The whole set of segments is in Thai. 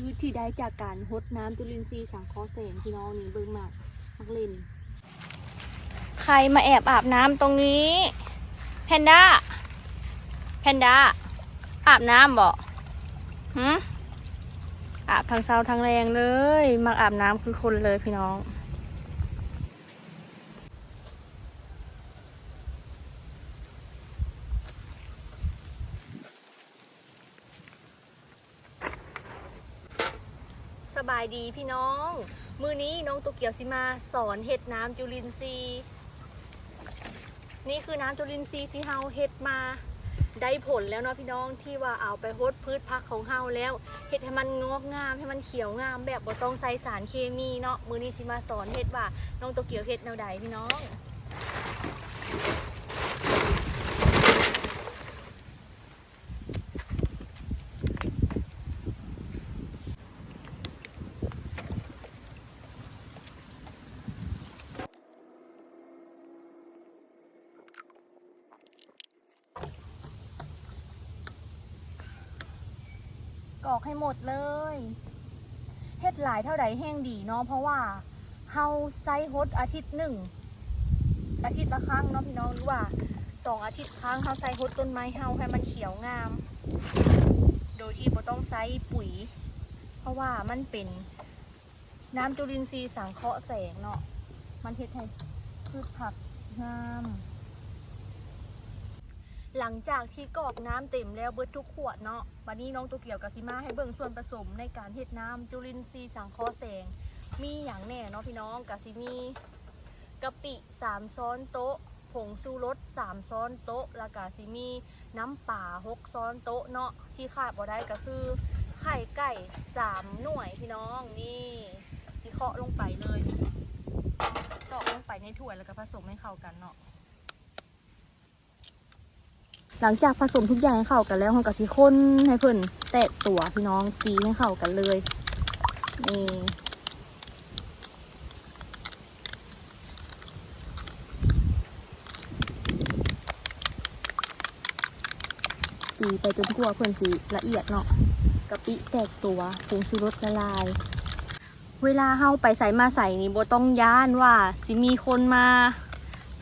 พืชที่ได้จากการหดน้ำจุลินทรีย์สังเคราะห์แสงพี่น้องนี่เบิ่งมากมักเล่น ใครมาแอบอาบน้ำตรงนี้ แพนด้า แพนด้า อาบน้ำบ่หืมอาบทางเช้าทางแรงเลย มักอาบน้ำคือคนเลยพี่น้อง บายดีพี่น้อง มือนี้น้องตุกเกียวสิมาสอนเห็ดน้ำจุลินทรีย์ นี่คือน้ำจุลินทรีย์ที่เฮาเห็ดมาได้ผลแล้วเนาะพี่น้องที่ว่าเอาไปฮดพืชพักของเฮาแล้วเห็ดให้มันงอกงามให้มันเขียวงามแบบบ่ต้องใส่สารเคมีเนาะมือนี้สิมาสอนเห็ดว่าน้องโตเกียวเห็ดแนวใดพี่น้อง กรอกให้หมดเลยเฮ็ดหลายเท่าใดแห้งดีเนาะเพราะว่าเฮาไซฮดอาทิตย์หนึ่งอาทิตย์ละครั้งเนาะพี่น้องหรือว่าสองอาทิตย์ครั้งเฮาไซฮดต้นไม้เฮาให้มันเขียวงาม โดยที่บ่ต้องใส่ปุ๋ย เพราะว่ามันเป็นน้ำจุลินทรีย์สังเคราะห์แสงเนาะมันเฮ็ดให้พืชผักงาม หลังจากที่กรอกน้ำเต็มแล้วเบิดทุกขวดเนาะวันนี้น้องตัวเกี่ยวกับซิมาให้เบิ่งส่วนผสมในการเฮ็ดน้ำจุลินทรีย์สังเคราะห์แสง มีอย่างแน่เนาะพี่น้องกับซิมีกะปิสามช้อนโต๊ะ ผงชูรสสามช้อนโต๊ะแล้วก็ซิมีน้ำป่าหกช้อนโต๊ะเนาะที่ขาดบ่ได้ก็คือ ไข่ไก่สามหน่วยพี่น้องนี่สิเคาะลงไปเลยตอกลงไปในถ้วยแล้วก็ผสมให้เข้ากันเนาะ หลังจากผสมทุกอย่างให้เข้ากันแล้วเราก็สิคนให้เพิ่นแตกตัวพี่น้องตีให้เข้ากันเลยนี่ตีไปจนทั่วเพิ่อนสีละเอียดเนาะกะปิแตกตัวผงชูรสละลาย เวลาเฮาไปใส่มาใส่นี่โบต้องย้านว่าสิมีคนมา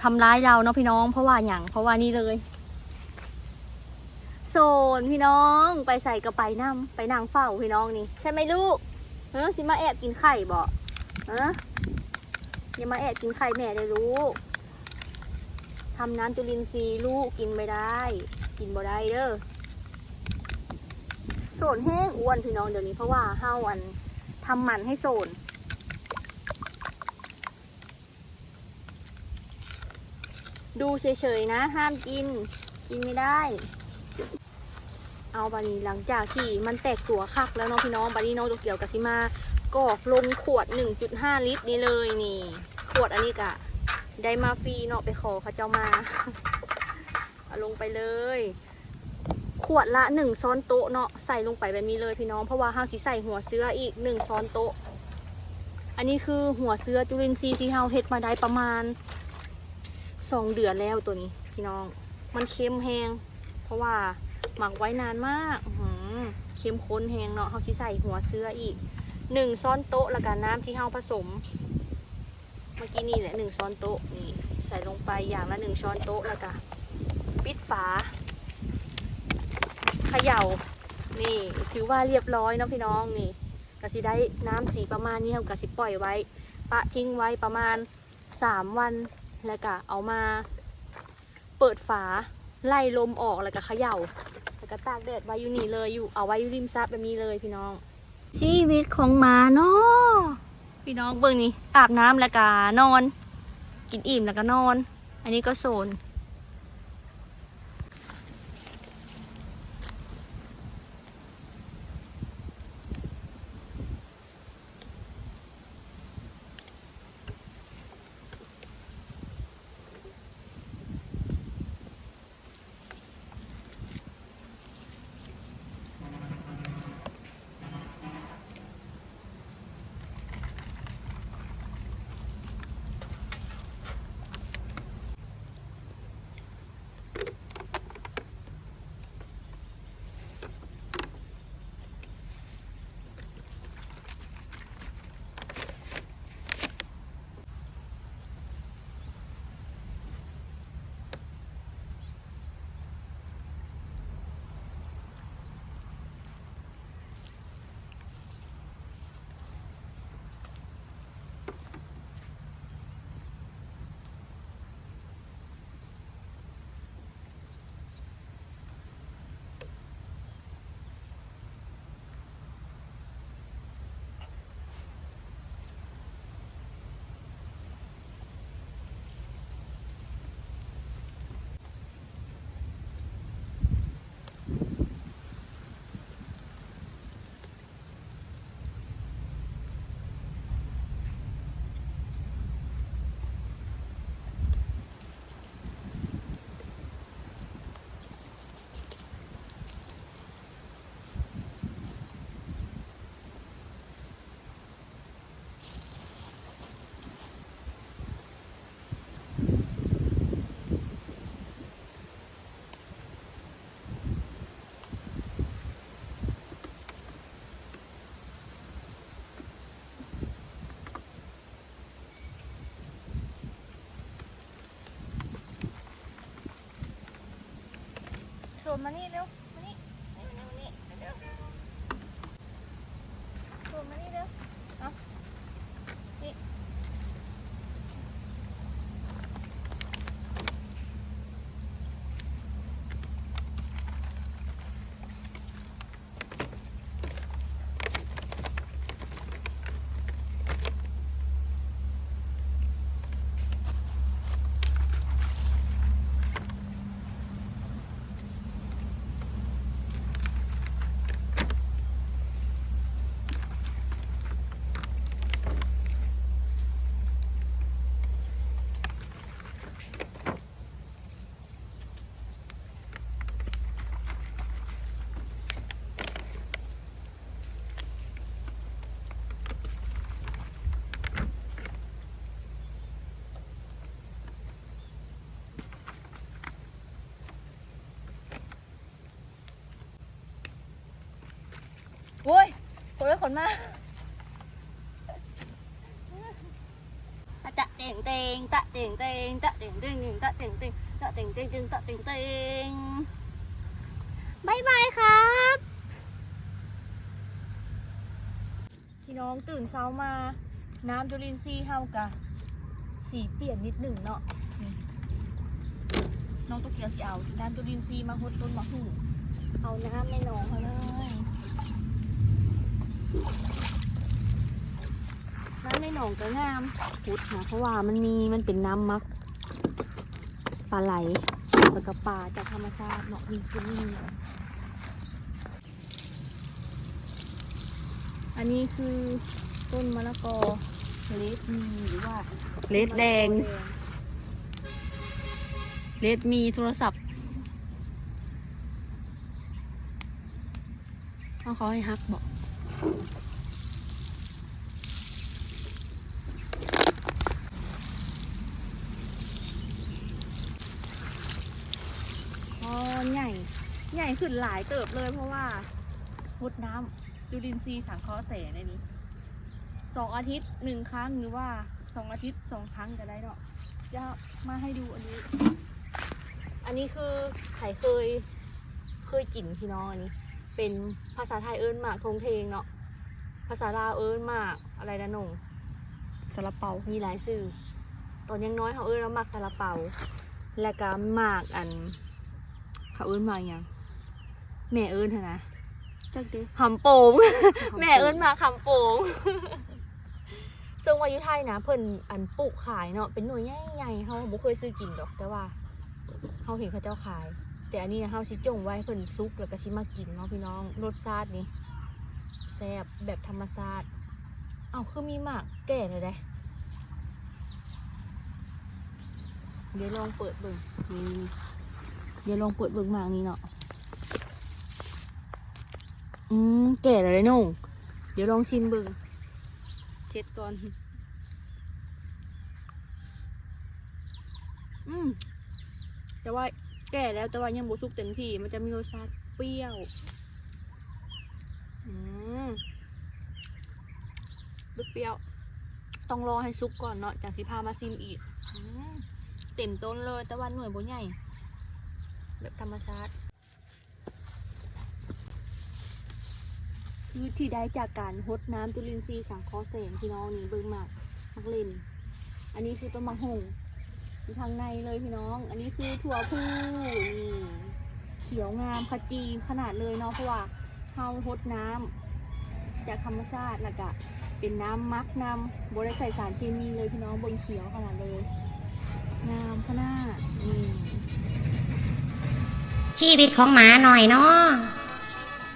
ทำร้ายเราเนาะพี่น้อง เพราะว่าอย่างเพราะว่านี่เลย โซนพี่น้อง ไปใส่กระไปน้ำไปนางเฝ้าพี่น้องนี่ใช่ไหมลูกเออสิมาแอบกินไข่บ่เอออย่ามาแอบกินไข่แม่เลยลูกทำน้ำจุลินทรีย์ลูกกินไม่ได้ กินบ่ได้เด้อโซนแห้งอ้วนพี่น้องเดี๋ยวนี้เพราะว่าเฮาอันทำหมันให้โซนดูเฉยๆนะ ห้ามกิน กินไม่ได้ เอาบานี้หลังจากที่มันแตกตัวคักแล้วเนาะพี่น้องบานี้น้องตัวเกี่ยวกับซิมากอกลงขวด 1.5 ลิตรนี้เลยนี่ ขวดอันนี้กะ ได้มาฟรีเนาะไปขอเขาเจ้ามาเอาลงไปเลย ขวดละหนึ่งช้อนโต๊ะเนาะใส่ลงไปแบบนี้เลยพี่น้องเพราะว่าห้าสิใส่หัวเสื้ออีกหนึ่งช้อนโต๊ะ อันนี้คือหัวเสื้อจุลินทรีย์ที่เฮาเฮ็ดมาได้ประมาณสองเดือนแล้วตัวนี้ พี่น้อง มันเค็มแห้ง เพราะว่าหมักไว้นานมากอื้มข้นแหงเนาะเฮาสิใส่หัวเสื้ออีกหนึ่งช้อนโต๊ะล้วก็น้ำที่เฮาผสม เมื่อกี้นี่แหละหนึ่งช้อนโต๊ะนี่ใส่ลงไปอย่างละหนึ่งช้อนโต๊ะล้วก็ปิดฝาเขย่านี่ถือว่าเรียบร้อยเนาะพี่น้องนี่ก็สิได้น้ำสีประมาณนี้เราก็สิปล่อยไว้ ปะทิ้งไว้ประมาณสามวันแล้วก็เอามา เปิดฝา ไล่ลมออกแล้วก็เขย่าแล้วก็ตากแดดไว้อยู่นี่เลยอยู่เอาไว้อยู่ริมซับแบบนี้เลยพี่น้อง ชีวิตของหมาเนาะพี่น้องเบิ่งนี่อาบน้ำแล้วก็นอน กินอิ่มแล้วก็นอน อันนี้ก็โซน นมานี่เร็ว มานี่นี่มานี่มานี่เร็วโดนมานี่เร็ว เอานี่ โว้ย คนละคนมาอะจะเต่งเต่งตะเต่งเต่งตะเต่งเต่งตะเต่งเต่งตะเต่งเต่งตะเต่งเต่งบายบายครับพี่น้องตื่นเช้ามา น้ำจุลินทรีย์เฮากะสีเปลี่ยนนิดหนึ่งเนาะนี่น้องตุ๊กเกียวสิเอาน้ำจุลินทรีย์มาหดต้นมะฮูเอาน้ำในหนองเขาเลย น้ำในหนองก็งามพุดนะเพราะว่ามันมีมันเป็นน้ำมักปลาไหลแล้วก็ปลาจากธรรมชาติเนาะมีคือนี่อันนี้คือต้นมะละกอเลดมีหรือว่าเลดแดงเลดมีโทรศัพท์เอาเขาให้ฮักบอก อ๋อใหญ่ ใหญ่ขึ้นหลายเติบเลยเพราะว่าพุดน้ำจุลินทรีย์สังเคราะห์แสงในนี้สองอาทิตย์หนึ่งครั้งหรือว่าสองอาทิตย์สองครั้งจะได้เนาะจะมาให้ดูอันนี้ อันนี้คือไข่เคยเคยกินพี่น้องอันนี้ เป็นภาษาไทยเอิ้นหมากทงเทงเนาะ ภาษาลาวเอิ้นหมากอะไรนะหนงซาลาเปามีหลายสื่อ ตอนยังน้อยเขาเอิ้นว่าหมากซาลาเปาและก็หมากอัน เขาเอิ้นหมากหยังแม่เอิ้นเถอะนะจักเด้หำโป่งแม่เอิ้นหมากหำโป่งซึ่งวาอยุไทยนะเพิ่นอันปลูกขายเนาะเป็นหน่วยใหญ่ๆเขาบ่เคยซื้อกินดอกแต่ว่าเขาเห็นเขาเจ้าขาย แต่อันนี้นะเขาสิจงไว้ให้เพิ่นซุกแล้วก็สิมากินเนาะพี่น้องรสชาตินี่ แซ่บแบบธรรมชาติเอาคือมีหมากแก่เลยได้เดี๋ยวลองเปิดเบิ่งเดี๋ยวลองเปิดเบิ่งหมากนี้เนาะอืมแก่เลยนุ่งเดี๋ยวลองชิมเบิ่งเช็ดก่อน อืมแต่ว่าแก่แล้วแต่ว่ายังบ่สุกเต็มที่ มันจะมีรสชาติเปรี้ยว อืม เปรี้ยวๆต้องรอให้สุกก่อนเนาะจากสิพามาซิมอีกอืมเต็มต้นเลย แต่ว่าหน่วยบ่ใหญ่แบบธรรมชาติคือที่ได้จากการหดน้ำจุลินทรีย์สังเคราะห์แสงพี่น้องนี่เบิ่งมากมักเล่น อันนี้คือต้นมะฮงอยู่ทางในเลยพี่น้อง อันนี้คือถั่วพูนี่เขียวงามขจีขนาดเลยเนาะเพราะว่าเฮาหดน้ำจากธรรมชาติแล้วก็ เป็นน้ำมักน้ำบริใส่สารเคมีเลยพี่น้องบนเขียวขนาดเลยงามขนาดนี่ชีวิตของหมาหน่อยเนาะ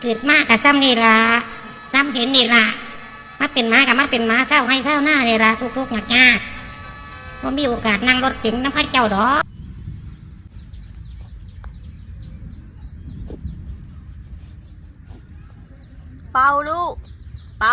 เกิดมากกับซ้ำนี่ละซ้ำเห็นนี่ละมาเป็นหมากับมาเป็นหมาเศร้าให้เศร้าหน้าเลยละทุกๆหนักยากว่ามีโอกาสนั่งรถเก๋งน้ำข้าเจ้าดอกเป่าลูกเป่า